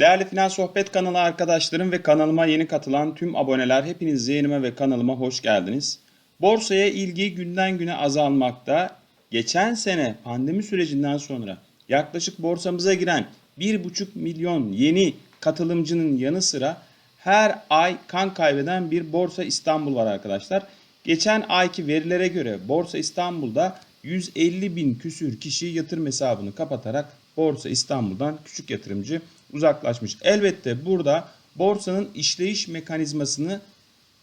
Değerli Finans Sohbet kanalı arkadaşlarım ve kanalıma yeni katılan tüm aboneler hepiniz yayınıma ve kanalıma hoş geldiniz. Borsaya ilgi günden güne azalmakta. Geçen sene pandemi sürecinden sonra yaklaşık borsamıza giren 1,5 milyon yeni katılımcının yanı sıra her ay kan kaybeden bir Borsa İstanbul var arkadaşlar. Geçen ayki verilere göre Borsa İstanbul'da 150 bin küsür kişi yatırım hesabını kapatarak Borsa İstanbul'dan küçük yatırımcı uzaklaşmış. Elbette burada borsanın işleyiş mekanizmasını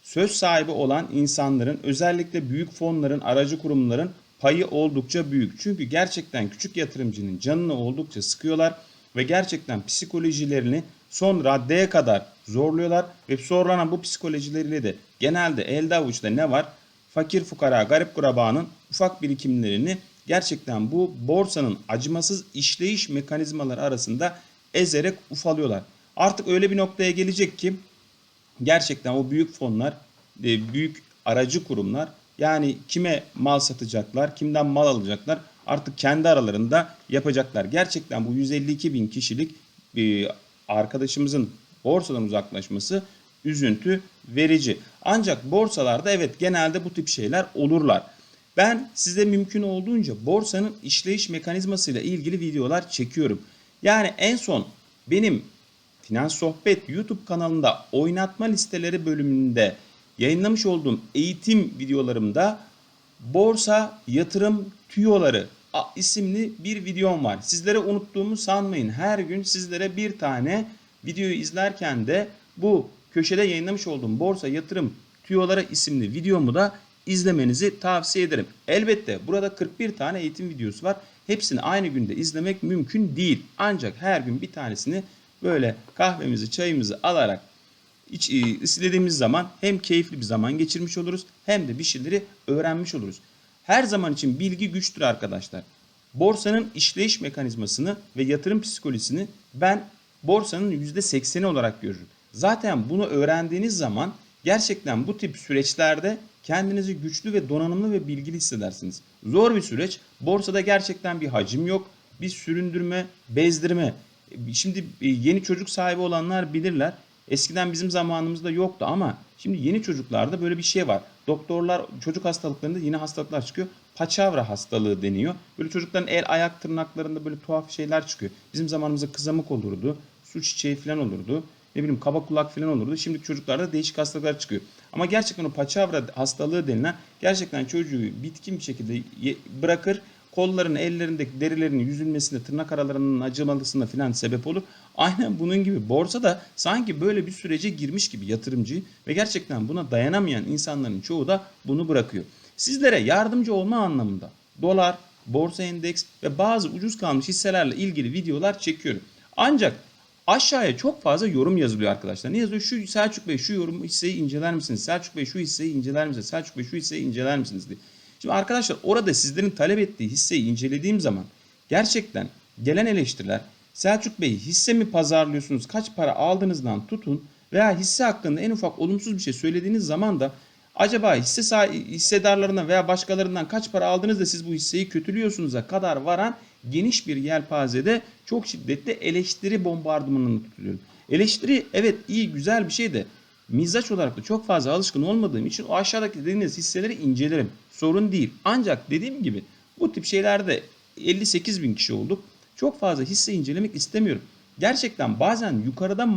söz sahibi olan insanların özellikle büyük fonların, aracı kurumların payı oldukça büyük. Çünkü gerçekten küçük yatırımcının canını oldukça sıkıyorlar ve gerçekten psikolojilerini son raddeye kadar zorluyorlar ve zorlanan bu psikolojileriyle de genelde elde avuçta ne var? Fakir fukara, garip kurabanın ufak birikimlerini gerçekten bu borsanın acımasız işleyiş mekanizmaları arasında ezerek ufalıyorlar. Artık öyle bir noktaya gelecek ki gerçekten o büyük fonlar, e, büyük aracı kurumlar yani kime mal satacaklar, kimden mal alacaklar artık kendi aralarında yapacaklar. Gerçekten bu 152 bin kişilik e, arkadaşımızın borsadan uzaklaşması üzüntü verici. Ancak borsalarda evet genelde bu tip şeyler olurlar. Ben size mümkün olduğunca borsanın işleyiş mekanizmasıyla ilgili videolar çekiyorum. Yani en son benim Finans Sohbet YouTube kanalında oynatma listeleri bölümünde yayınlamış olduğum eğitim videolarımda borsa yatırım tüyoları isimli bir videom var. Sizlere unuttuğumu sanmayın. Her gün sizlere bir tane videoyu izlerken de bu köşede yayınlamış olduğum borsa yatırım tüyoları isimli videomu da izlemenizi tavsiye ederim. Elbette burada 41 tane eğitim videosu var. Hepsini aynı günde izlemek mümkün değil. Ancak her gün bir tanesini böyle kahvemizi, çayımızı alarak iç, istediğimiz zaman hem keyifli bir zaman geçirmiş oluruz hem de bir şeyleri öğrenmiş oluruz. Her zaman için bilgi güçtür arkadaşlar. Borsanın işleyiş mekanizmasını ve yatırım psikolojisini ben borsanın %80'i olarak görürüm. Zaten bunu öğrendiğiniz zaman gerçekten bu tip süreçlerde kendinizi güçlü ve donanımlı ve bilgili hissedersiniz. Zor bir süreç. Borsada gerçekten bir hacim yok. Bir süründürme, bezdirme. Şimdi yeni çocuk sahibi olanlar bilirler. Eskiden bizim zamanımızda yoktu ama şimdi yeni çocuklarda böyle bir şey var. Doktorlar çocuk hastalıklarında yeni hastalıklar çıkıyor. Paçavra hastalığı deniyor. Böyle çocukların el ayak tırnaklarında böyle tuhaf şeyler çıkıyor. Bizim zamanımızda kızamık olurdu. Su çiçeği falan olurdu. Ne bileyim kaba kulak falan olurdu. Şimdi çocuklarda değişik hastalıklar çıkıyor. Ama gerçekten o paçavra hastalığı denilen gerçekten çocuğu bitkin bir şekilde bırakır kolların, ellerindeki derilerinin yüzülmesinde, tırnak aralarının acımalısında falan sebep olur. Aynen bunun gibi borsa da sanki böyle bir sürece girmiş gibi yatırımcı ve gerçekten buna dayanamayan insanların çoğu da bunu bırakıyor. Sizlere yardımcı olma anlamında dolar, borsa endeks ve bazı ucuz kalmış hisselerle ilgili videolar çekiyorum. Ancak aşağıya çok fazla yorum yazılıyor arkadaşlar. Ne yazıyor? Şu Selçuk Bey şu yorum hisseyi inceler misiniz? Selçuk Bey şu hisseyi inceler misiniz? Selçuk Bey şu hisseyi inceler misiniz diye. Şimdi arkadaşlar orada sizlerin talep ettiği hisseyi incelediğim zaman gerçekten gelen eleştiriler Selçuk Bey hisse mi pazarlıyorsunuz kaç para aldığınızdan tutun veya hisse hakkında en ufak olumsuz bir şey söylediğiniz zaman da acaba hisse hissedarlarından veya başkalarından kaç para aldınız da siz bu hisseyi kötülüyorsunuz'a kadar varan geniş bir yelpazede çok şiddetli eleştiri bombardımanını tutuyorum. Eleştiri evet iyi güzel bir şey de mizaç olarak da çok fazla alışkın olmadığım için o aşağıdaki dediğiniz hisseleri incelerim. Sorun değil. Ancak dediğim gibi bu tip şeylerde 58 bin kişi olduk. Çok fazla hisse incelemek istemiyorum. Gerçekten bazen yukarıda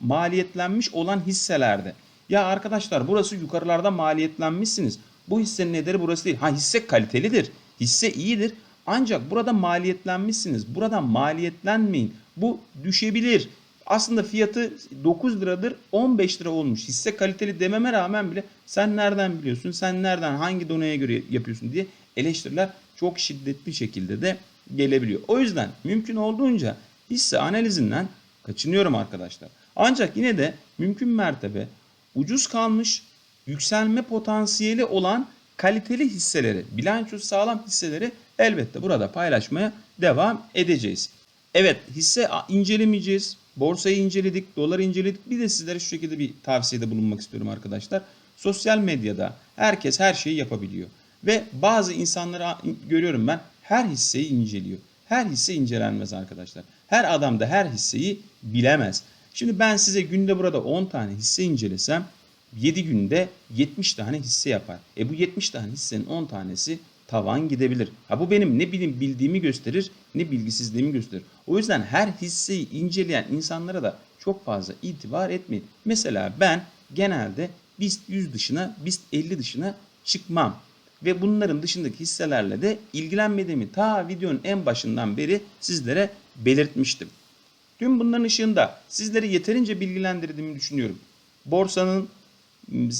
maliyetlenmiş olan hisselerde ya arkadaşlar burası yukarılarda maliyetlenmişsiniz. Bu hissenin ederi burası değil. Ha hisse kalitelidir. Hisse iyidir. Ancak burada maliyetlenmişsiniz. Buradan maliyetlenmeyin. Bu düşebilir. Aslında fiyatı 9 liradır 15 lira olmuş. Hisse kaliteli dememe rağmen bile sen nereden biliyorsun? Sen nereden hangi donaya göre yapıyorsun diye eleştiriler çok şiddetli şekilde de gelebiliyor. O yüzden mümkün olduğunca hisse analizinden kaçınıyorum arkadaşlar. Ancak yine de mümkün mertebe ucuz kalmış yükselme potansiyeli olan kaliteli hisseleri, bilançosu sağlam hisseleri elbette burada paylaşmaya devam edeceğiz. Evet hisse incelemeyeceğiz. Borsayı inceledik, doları inceledik. Bir de sizlere şu şekilde bir tavsiyede bulunmak istiyorum arkadaşlar. Sosyal medyada herkes her şeyi yapabiliyor. Ve bazı insanları görüyorum ben her hisseyi inceliyor. Her hisse incelenmez arkadaşlar. Her adam da her hisseyi bilemez. Şimdi ben size günde burada 10 tane hisse incelesem 7 günde 70 tane hisse yapar. E bu 70 tane hissenin 10 tanesi tavan gidebilir. Ha bu benim ne bileyim bildiğimi gösterir ne bilgisizliğimi gösterir. O yüzden her hisseyi inceleyen insanlara da çok fazla itibar etmeyin. Mesela ben genelde BIST 100 dışına, BIST 50 dışına çıkmam. Ve bunların dışındaki hisselerle de ilgilenmediğimi ta videonun en başından beri sizlere belirtmiştim. Tüm bunların ışığında sizleri yeterince bilgilendirdiğimi düşünüyorum. Borsanın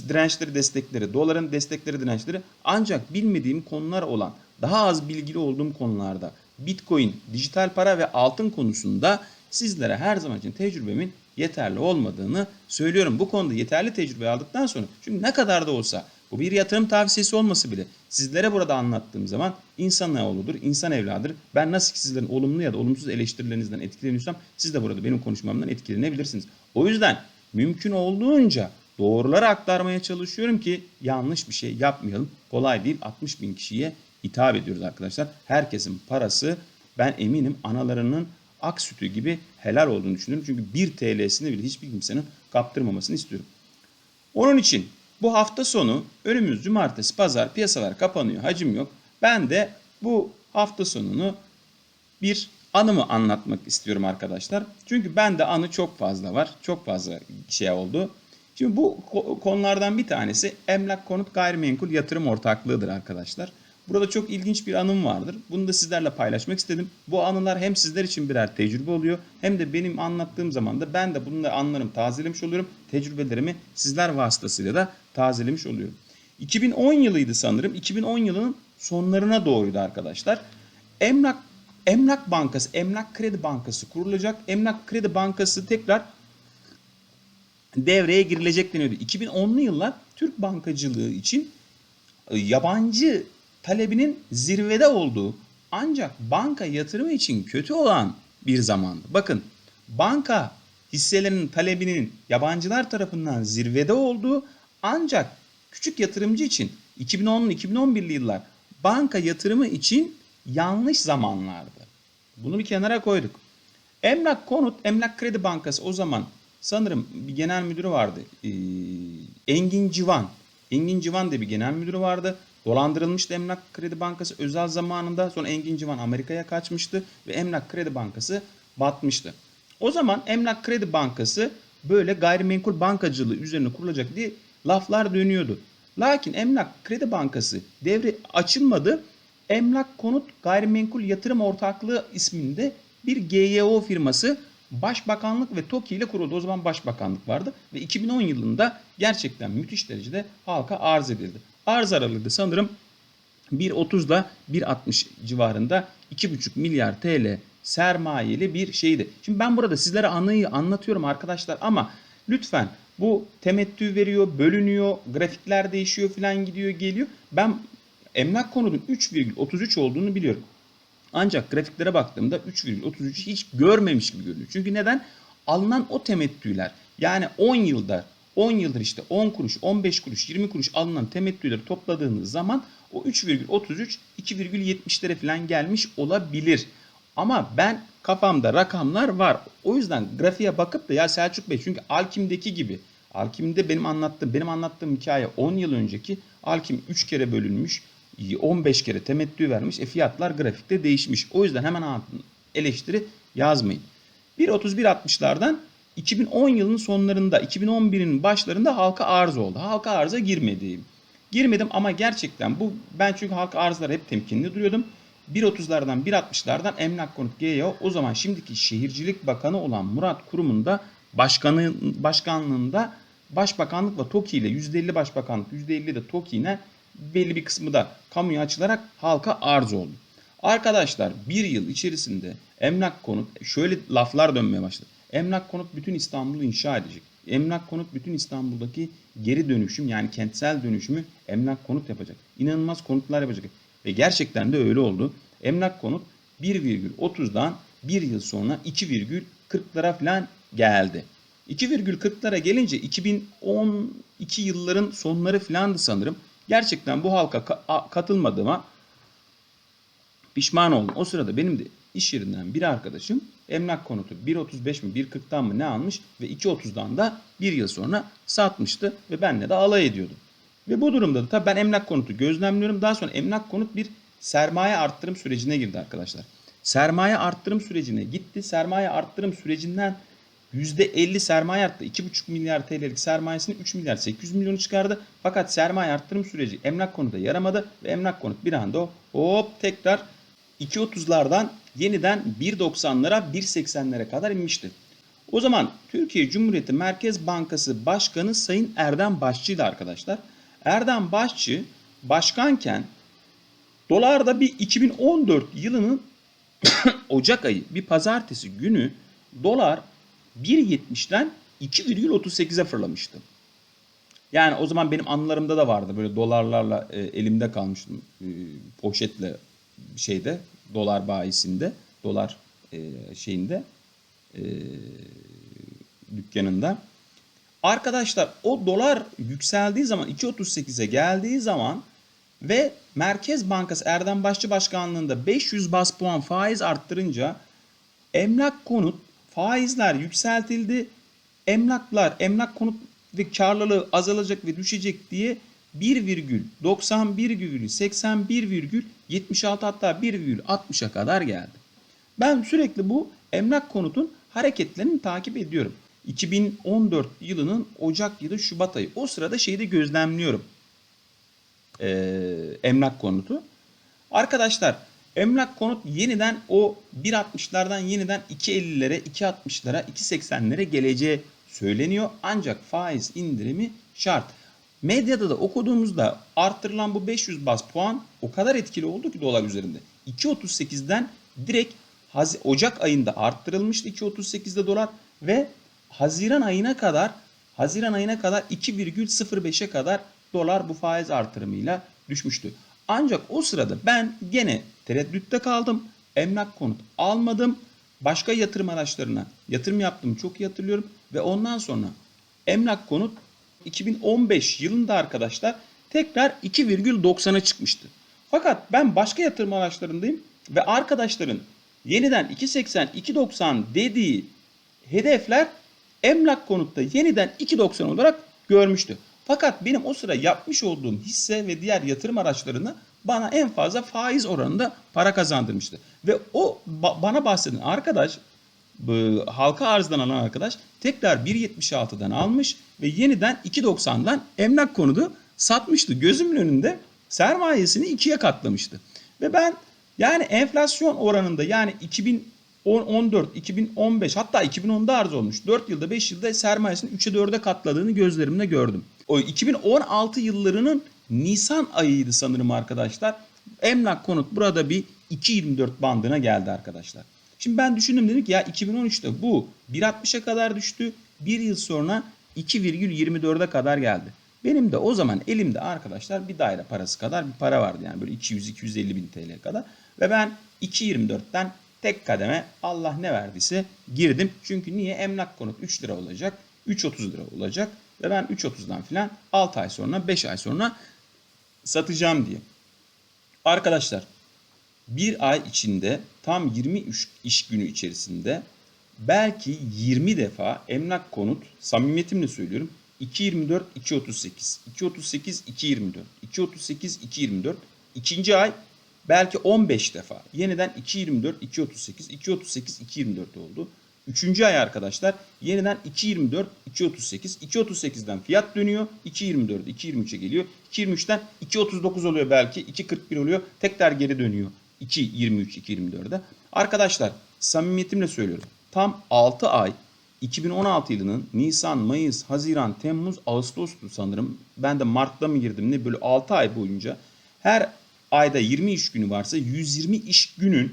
dirençleri, destekleri, doların destekleri, dirençleri ancak bilmediğim konular olan, daha az bilgili olduğum konularda Bitcoin, dijital para ve altın konusunda sizlere her zaman için tecrübemin yeterli olmadığını söylüyorum. Bu konuda yeterli tecrübe aldıktan sonra çünkü ne kadar da olsa bu bir yatırım tavsiyesi olması bile sizlere burada anlattığım zaman insan oğludur, insan evladır. Ben nasıl ki sizlerin olumlu ya da olumsuz eleştirilerinizden etkileniyorsam siz de burada benim konuşmamdan etkilenebilirsiniz. O yüzden mümkün olduğunca doğruları aktarmaya çalışıyorum ki yanlış bir şey yapmayalım. Kolay değil 60 bin kişiye hitap ediyoruz arkadaşlar. Herkesin parası ben eminim analarının ak sütü gibi helal olduğunu düşünüyorum. Çünkü 1 TL'sini bile hiçbir kimsenin kaptırmamasını istiyorum. Onun için bu hafta sonu önümüz cumartesi pazar piyasalar kapanıyor hacim yok. Ben de bu hafta sonunu bir anımı anlatmak istiyorum arkadaşlar. Çünkü bende anı çok fazla var. Çok fazla şey oldu. Şimdi bu konulardan bir tanesi emlak konut gayrimenkul yatırım ortaklığıdır arkadaşlar. Burada çok ilginç bir anım vardır. Bunu da sizlerle paylaşmak istedim. Bu anılar hem sizler için birer tecrübe oluyor hem de benim anlattığım zaman da ben de bunları anlarım tazelemiş oluyorum. Tecrübelerimi sizler vasıtasıyla da tazelemiş oluyorum. 2010 yılıydı sanırım. 2010 yılının sonlarına doğruydu arkadaşlar. Emlak Emlak Bankası, Emlak Kredi Bankası kurulacak. Emlak Kredi Bankası tekrar devreye girilecek deniyordu. 2010'lu yıllar Türk bankacılığı için e, yabancı talebinin zirvede olduğu ancak banka yatırımı için kötü olan bir zamandı. Bakın banka hisselerinin talebinin yabancılar tarafından zirvede olduğu ancak küçük yatırımcı için 2010'lu 2011'li yıllar banka yatırımı için yanlış zamanlardı. Bunu bir kenara koyduk. Emlak Konut, Emlak Kredi Bankası o zaman sanırım bir genel müdürü vardı. Ee, Engin Civan. Engin Civan diye bir genel müdürü vardı. Dolandırılmıştı Emlak Kredi Bankası özel zamanında. Sonra Engin Civan Amerika'ya kaçmıştı ve Emlak Kredi Bankası batmıştı. O zaman Emlak Kredi Bankası böyle gayrimenkul bankacılığı üzerine kurulacak diye laflar dönüyordu. Lakin Emlak Kredi Bankası devre açılmadı. Emlak Konut Gayrimenkul Yatırım Ortaklığı isminde bir GYO firması Başbakanlık ve TOKİ ile kuruldu. O zaman başbakanlık vardı ve 2010 yılında gerçekten müthiş derecede halka arz edildi. Arz aralığı sanırım 1.30 ile 1.60 civarında 2.5 milyar TL sermayeli bir şeydi. Şimdi ben burada sizlere anıyı anlatıyorum arkadaşlar ama lütfen bu temettü veriyor, bölünüyor, grafikler değişiyor falan gidiyor geliyor. Ben emlak konudun 3,33 olduğunu biliyorum. Ancak grafiklere baktığımda 3,33'ü hiç görmemiş gibi görünüyor. Çünkü neden? Alınan o temettüler yani 10 yılda 10 yıldır işte 10 kuruş, 15 kuruş, 20 kuruş alınan temettüleri topladığınız zaman o 3,33 2,70'lere falan gelmiş olabilir. Ama ben kafamda rakamlar var. O yüzden grafiğe bakıp da ya Selçuk Bey çünkü Alkim'deki gibi Alkim'de benim anlattığım benim anlattığım hikaye 10 yıl önceki Alkim 3 kere bölünmüş. 15 kere temettü vermiş. E fiyatlar grafikte değişmiş. O yüzden hemen eleştiri yazmayın. 1.31.60'lardan 2010 yılının sonlarında 2011'in başlarında halka arz oldu. Halka arıza girmediğim. Girmedim ama gerçekten bu ben çünkü halka arzlara hep temkinli duruyordum. 1.30'lardan 1.60'lardan Emlak Konut GEO o zaman şimdiki Şehircilik Bakanı olan Murat Kurum'un da başkanı, başkanlığında Başbakanlık ve TOKİ ile %50 Başbakanlık %50 de TOKİ ile belli bir kısmı da kamuya açılarak halka arz oldu. Arkadaşlar bir yıl içerisinde emlak konut şöyle laflar dönmeye başladı. Emlak konut bütün İstanbul'u inşa edecek. Emlak konut bütün İstanbul'daki geri dönüşüm yani kentsel dönüşümü emlak konut yapacak. İnanılmaz konutlar yapacak. Ve gerçekten de öyle oldu. Emlak konut 1,30'dan bir yıl sonra 2,40'lara falan geldi. 2,40'lara gelince 2012 yılların sonları falandı sanırım. Gerçekten bu halka katılmadığıma pişman oldum. O sırada benim de iş yerinden bir arkadaşım emlak konutu 1.35 mi 1.40'dan mı ne almış ve 2.30'dan da bir yıl sonra satmıştı ve benle de alay ediyordu. Ve bu durumda da tabii ben emlak konutu gözlemliyorum. Daha sonra emlak konut bir sermaye arttırım sürecine girdi arkadaşlar. Sermaye arttırım sürecine gitti. Sermaye arttırım sürecinden %50 sermaye arttı. 2,5 milyar TL'lik sermayesini 3 milyar 800 milyonu çıkardı. Fakat sermaye arttırım süreci emlak konuda yaramadı ve emlak konut bir anda hop tekrar 2.30'lardan yeniden 1.90'lara 1.80'lere kadar inmişti. O zaman Türkiye Cumhuriyeti Merkez Bankası Başkanı Sayın Erdem Başçı'ydı arkadaşlar. Erdem Başçı başkanken dolarda bir 2014 yılının Ocak ayı bir pazartesi günü dolar 1.70'den 2,38'e fırlamıştı. Yani o zaman benim anılarımda da vardı böyle dolarlarla e, elimde kalmıştım e, poşetle şeyde dolar bayisinde dolar e, şeyinde e, dükkanında. Arkadaşlar o dolar yükseldiği zaman 2.38'e geldiği zaman ve Merkez Bankası Erdem Başçı Başkanlığında 500 bas puan faiz arttırınca emlak konut faizler yükseltildi. Emlaklar, emlak konut ve karlılığı azalacak ve düşecek diye 1,91,81,76 hatta 1,60'a kadar geldi. Ben sürekli bu emlak konutun hareketlerini takip ediyorum. 2014 yılının Ocak yılı Şubat ayı. O sırada şeyi de gözlemliyorum. Ee, emlak konutu. Arkadaşlar emlak konut yeniden o 1.60'lardan yeniden 2.50'lere, 2.60'lara, 2.80'lere geleceği söyleniyor. Ancak faiz indirimi şart. Medyada da okuduğumuzda arttırılan bu 500 bas puan o kadar etkili oldu ki dolar üzerinde. 2.38'den direkt Haz- Ocak ayında arttırılmıştı 2.38'de dolar ve Haziran ayına kadar Haziran ayına kadar 2,05'e kadar dolar bu faiz artırımıyla düşmüştü. Ancak o sırada ben gene tereddütte kaldım. Emlak konut almadım. Başka yatırım araçlarına yatırım yaptım çok iyi hatırlıyorum. Ve ondan sonra emlak konut 2015 yılında arkadaşlar tekrar 2,90'a çıkmıştı. Fakat ben başka yatırım araçlarındayım ve arkadaşların yeniden 2.80, 2.90 dediği hedefler emlak konutta yeniden 2.90 olarak görmüştü. Fakat benim o sıra yapmış olduğum hisse ve diğer yatırım araçlarını bana en fazla faiz oranında para kazandırmıştı. Ve o ba- bana bahseden arkadaş bu, halka arzdan alan arkadaş tekrar 1.76'dan almış ve yeniden 2.90'dan emlak konudu satmıştı. Gözümün önünde sermayesini ikiye katlamıştı. Ve ben yani enflasyon oranında yani 2014, 2015 hatta 2010'da arz olmuş. 4 yılda 5 yılda sermayesini 3'e 4'e katladığını gözlerimle gördüm. O 2016 yıllarının Nisan ayıydı sanırım arkadaşlar. Emlak konut burada bir 2.24 bandına geldi arkadaşlar. Şimdi ben düşündüm dedim ki ya 2013'te bu 1.60'a kadar düştü. Bir yıl sonra 2,24'e kadar geldi. Benim de o zaman elimde arkadaşlar bir daire parası kadar bir para vardı. Yani böyle 200-250 bin TL kadar. Ve ben 2.24'ten tek kademe Allah ne verdiyse girdim. Çünkü niye? Emlak konut 3 lira olacak. 3.30 lira olacak. Ve ben 3.30'dan filan 6 ay sonra 5 ay sonra satacağım diye. Arkadaşlar bir ay içinde tam 23 iş günü içerisinde belki 20 defa emlak konut samimiyetimle söylüyorum 2.24 2.38 2.38 2.24 2.38 2.24 ikinci ay belki 15 defa yeniden 2.24 2.38 2.38 2.24 oldu. Üçüncü ay arkadaşlar yeniden 2.24 2.38 2.38'den fiyat dönüyor 2.24 2.23'e geliyor 2.23'ten 2.39 oluyor belki 2.41 oluyor tekrar geri dönüyor 2.23 2.24'e. Arkadaşlar samimiyetimle söylüyorum tam 6 ay 2016 yılının Nisan, Mayıs, Haziran, Temmuz, Ağustos'tu sanırım. Ben de Mart'ta mı girdim ne böyle 6 ay boyunca her ayda 20 iş günü varsa 120 iş günün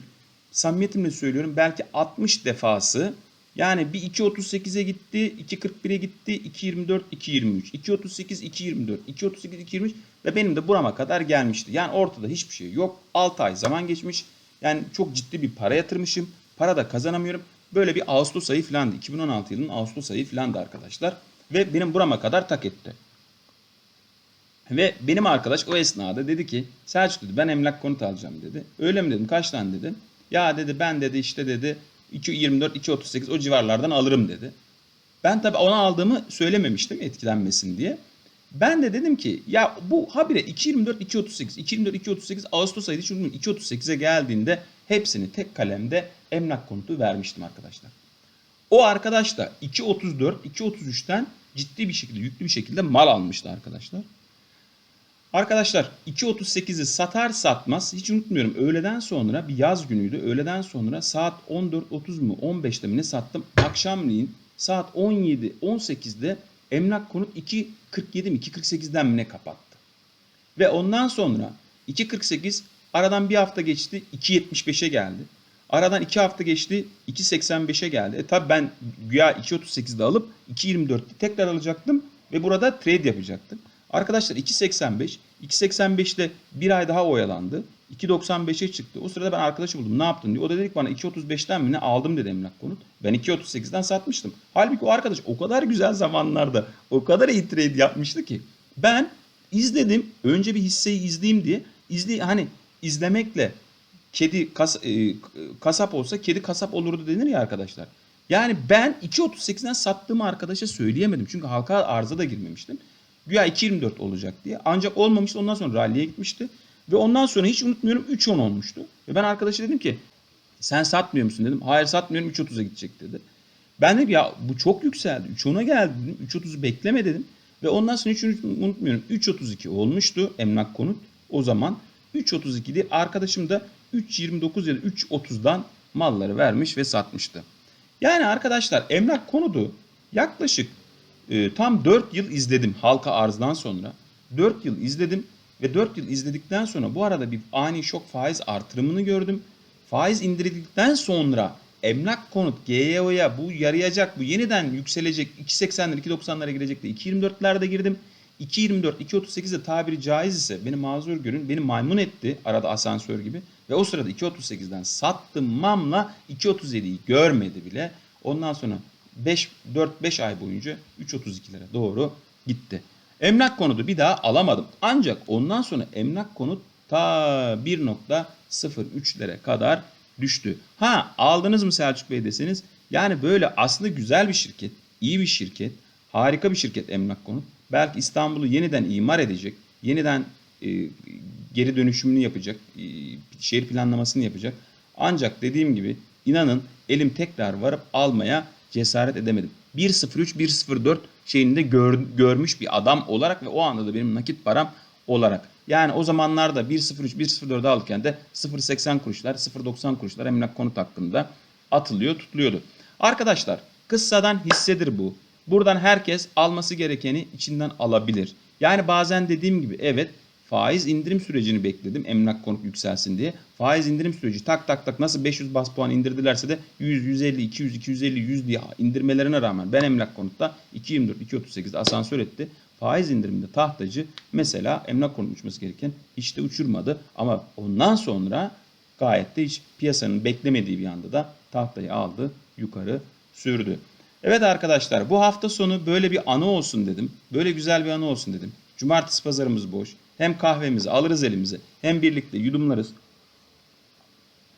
samimiyetimle söylüyorum belki 60 defası yani bir 2.38'e gitti, 2.41'e gitti, 2.24, 2.23, 2.38, 2.24, 2.38, 2.23 ve benim de burama kadar gelmişti. Yani ortada hiçbir şey yok. 6 ay zaman geçmiş. Yani çok ciddi bir para yatırmışım. Para da kazanamıyorum. Böyle bir Ağustos ayı filandı. 2016 yılının Ağustos ayı filandı arkadaşlar. Ve benim burama kadar tak etti. Ve benim arkadaş o esnada dedi ki Selçuk dedi ben emlak konut alacağım dedi. Öyle mi dedim kaç tane dedi. Ya dedi ben dedi işte dedi 2.24, 2.38 o civarlardan alırım dedi. Ben tabii ona aldığımı söylememiştim etkilenmesin diye. Ben de dedim ki ya bu habire 2.24, 2.38, 2.24, 2.38 Ağustos ayıydı. Çünkü 2.38'e geldiğinde hepsini tek kalemde emlak konutu vermiştim arkadaşlar. O arkadaş da 2.34, 2.33'ten ciddi bir şekilde, yüklü bir şekilde mal almıştı arkadaşlar. Arkadaşlar 2.38'i satar satmaz hiç unutmuyorum öğleden sonra bir yaz günüydü. Öğleden sonra saat 14.30 mu 15'te mi ne sattım. Akşamleyin saat 17 18'de emlak konut 2.47 mi 2.48'den mi ne kapattı. Ve ondan sonra 2.48 aradan bir hafta geçti 2.75'e geldi. Aradan 2 hafta geçti 2.85'e geldi. E tabi ben güya 2.38'de alıp 2.24'te tekrar alacaktım ve burada trade yapacaktım. Arkadaşlar 2.85, 2.85'te bir ay daha oyalandı. 2.95'e çıktı. O sırada ben arkadaşı buldum. Ne yaptın diyor. O da dedik bana 2.35'ten mi ne aldım dedi emlak konut. Ben 2.38'den satmıştım. Halbuki o arkadaş o kadar güzel zamanlarda o kadar iyi trade yapmıştı ki. Ben izledim. Önce bir hisseyi izleyeyim diye. İzley hani izlemekle kedi kas, e, kasap olsa kedi kasap olurdu denir ya arkadaşlar. Yani ben 2.38'den sattığımı arkadaşa söyleyemedim. Çünkü halka arıza da girmemiştim. Güya 2.24 olacak diye. Ancak olmamıştı. Ondan sonra rally'e gitmişti. Ve ondan sonra hiç unutmuyorum 3.10 olmuştu. Ve ben arkadaşa dedim ki sen satmıyor musun dedim. Hayır satmıyorum 3.30'a gidecek dedi. Ben dedim ya bu çok yükseldi. 3.10'a geldi dedim. 3.30'u bekleme dedim. Ve ondan sonra hiç unutmuyorum 3.32 olmuştu emlak konut. O zaman 3.32'di. Arkadaşım da 3.29 ya da 3.30'dan malları vermiş ve satmıştı. Yani arkadaşlar emlak konudu yaklaşık e, tam 4 yıl izledim halka arzdan sonra. 4 yıl izledim ve 4 yıl izledikten sonra bu arada bir ani şok faiz artırımını gördüm. Faiz indirildikten sonra emlak konut GYO'ya bu yarayacak, bu yeniden yükselecek 2.80'ler 2.90'lara girecek de 2.24'lerde girdim. 2.24, 2.38'de tabiri caiz ise beni mazur görün. Beni maymun etti arada asansör gibi. Ve o sırada 2.38'den sattım mamla 2.37'yi görmedi bile. Ondan sonra 5 4-5 ay boyunca 3.32'lere doğru gitti. Emlak konutu bir daha alamadım. Ancak ondan sonra emlak konut ta 1.03'lere kadar düştü. Ha aldınız mı Selçuk Bey deseniz yani böyle aslında güzel bir şirket, iyi bir şirket, harika bir şirket emlak konut. Belki İstanbul'u yeniden imar edecek, yeniden e, geri dönüşümünü yapacak, e, şehir planlamasını yapacak. Ancak dediğim gibi inanın elim tekrar varıp almaya cesaret edemedim. 1.03, 1.04 şeyini de gör, görmüş bir adam olarak ve o anda da benim nakit param olarak. Yani o zamanlarda 1.03, 1.04'ü alırken de 0.80 kuruşlar, 0.90 kuruşlar emlak konut hakkında atılıyor, tutuluyordu. Arkadaşlar kıssadan hissedir bu. Buradan herkes alması gerekeni içinden alabilir. Yani bazen dediğim gibi evet faiz indirim sürecini bekledim emlak konut yükselsin diye. Faiz indirim süreci tak tak tak nasıl 500 bas puan indirdilerse de 100, 150, 200, 250, 100 diye indirmelerine rağmen ben emlak konutta 2.24, 2.38'de asansör etti. Faiz indiriminde tahtacı mesela emlak konut uçması gereken işte uçurmadı. Ama ondan sonra gayet de hiç piyasanın beklemediği bir anda da tahtayı aldı yukarı sürdü. Evet arkadaşlar bu hafta sonu böyle bir anı olsun dedim. Böyle güzel bir anı olsun dedim. Cumartesi pazarımız boş. Hem kahvemizi alırız elimize hem birlikte yudumlarız.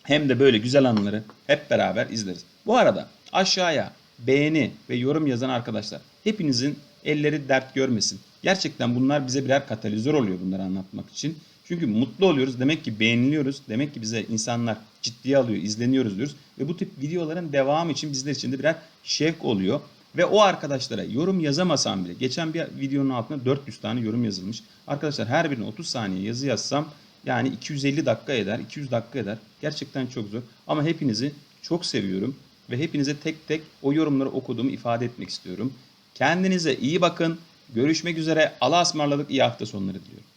Hem de böyle güzel anıları hep beraber izleriz. Bu arada aşağıya beğeni ve yorum yazan arkadaşlar hepinizin elleri dert görmesin. Gerçekten bunlar bize birer katalizör oluyor bunları anlatmak için. Çünkü mutlu oluyoruz. Demek ki beğeniliyoruz. Demek ki bize insanlar ciddiye alıyor, izleniyoruz diyoruz. Ve bu tip videoların devamı için bizler için de birer şevk oluyor. Ve o arkadaşlara yorum yazamasam bile geçen bir videonun altına 400 tane yorum yazılmış. Arkadaşlar her birine 30 saniye yazı yazsam yani 250 dakika eder, 200 dakika eder. Gerçekten çok zor. Ama hepinizi çok seviyorum ve hepinize tek tek o yorumları okuduğumu ifade etmek istiyorum. Kendinize iyi bakın. Görüşmek üzere. Allah'a ısmarladık. İyi hafta sonları diliyorum.